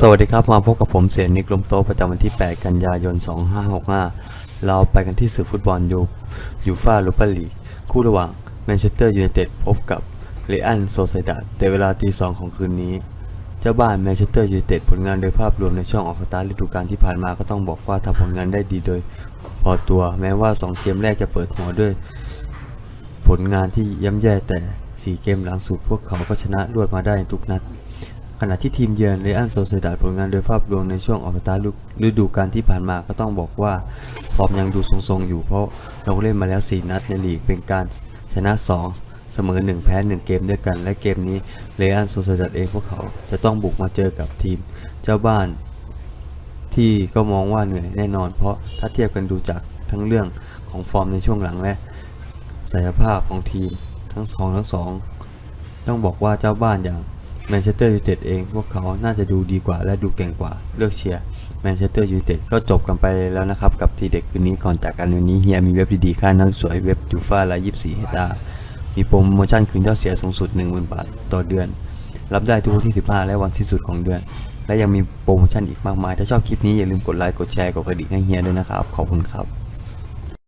สวัสดีครับ มาพบกับผมเสียนิกลมโตประจำวันที่ 8 กันยายน 2565 เราไปกันที่สื่อฟุตบอลยูยูฟาลูปาลีคู่ระหว่างแมนเชสเตอร์ยูไนเต็ดพบกับเรอัลโซเซดาแต่เวลาตีสองของคืนนี้ เจ้าบ้านแมนเชสเตอร์ยูไนเต็ดผลงานโดยภาพรวมในช่วงออกสตาร์ฤดูกาลที่ผ่านมาก็ต้องบอกว่าทำผลงานได้ดีโดย พอตัวแม้ว่า 2 เกมแรกจะเปิดหัวด้วย ผลงานที่ย่ำแย่แต่ 4 เกมหลังสุดพวกเขาก็ชนะรวดมาได้ทุกนัด ขณะที่ทีมเยือนเรอัลโซเซดาผลงานโดยภาพรวมในช่วงออกสตาร์ทฤดูกาลที่ผ่านมาก็ต้องบอกว่าฟอร์มยังดูทรงๆอยู่เพราะเราเล่นมาแล้ว 4 นัดในลีกเป็นการชนะ 2 เสมอ 1 แพ้ 1 เกมด้วยกัน และเกมนี้เรอัลโซเซดาเองพวกเขาจะต้องบุกมาเจอกับทีมเจ้าบ้าน ที่ก็มองว่าเหนื่อยแน่นอน เพราะถ้าเทียบกันดูจากทั้งเรื่องของฟอร์มในช่วงหลังและศักยภาพของทีมทั้งสองทั้งสองต้องบอกว่าเจ้าบ้านอย่าง แมนเชสเตอร์ยูไนเต็ดเองพวกเขาน่าจะดูดีกว่าและดูเก่งกว่าเลือกเชียร์แมนเชสเตอร์ยูไนเต็ดก็จบกันไปแล้วนะครับ กับทีเด็กคืนนี้ก่อนจากกันวันนี้เฮียมีเว็บดีๆค่าน้ำสวยเว็บยูฟ่าละ24เฮตามีโปรโมชั่นคืนยอดเสียสูงสุด 10,000 บาทต่อเดือน รับได้ทุกวันที่ 15 และวันที่สุดของเดือน และยังมีโปรโมชั่นอีกมากมาย ถ้าชอบคลิปนี้อย่าลืมกดไลค์กดแชร์กดกระดิ่งให้เฮียด้วยนะครับขอบคุณครับ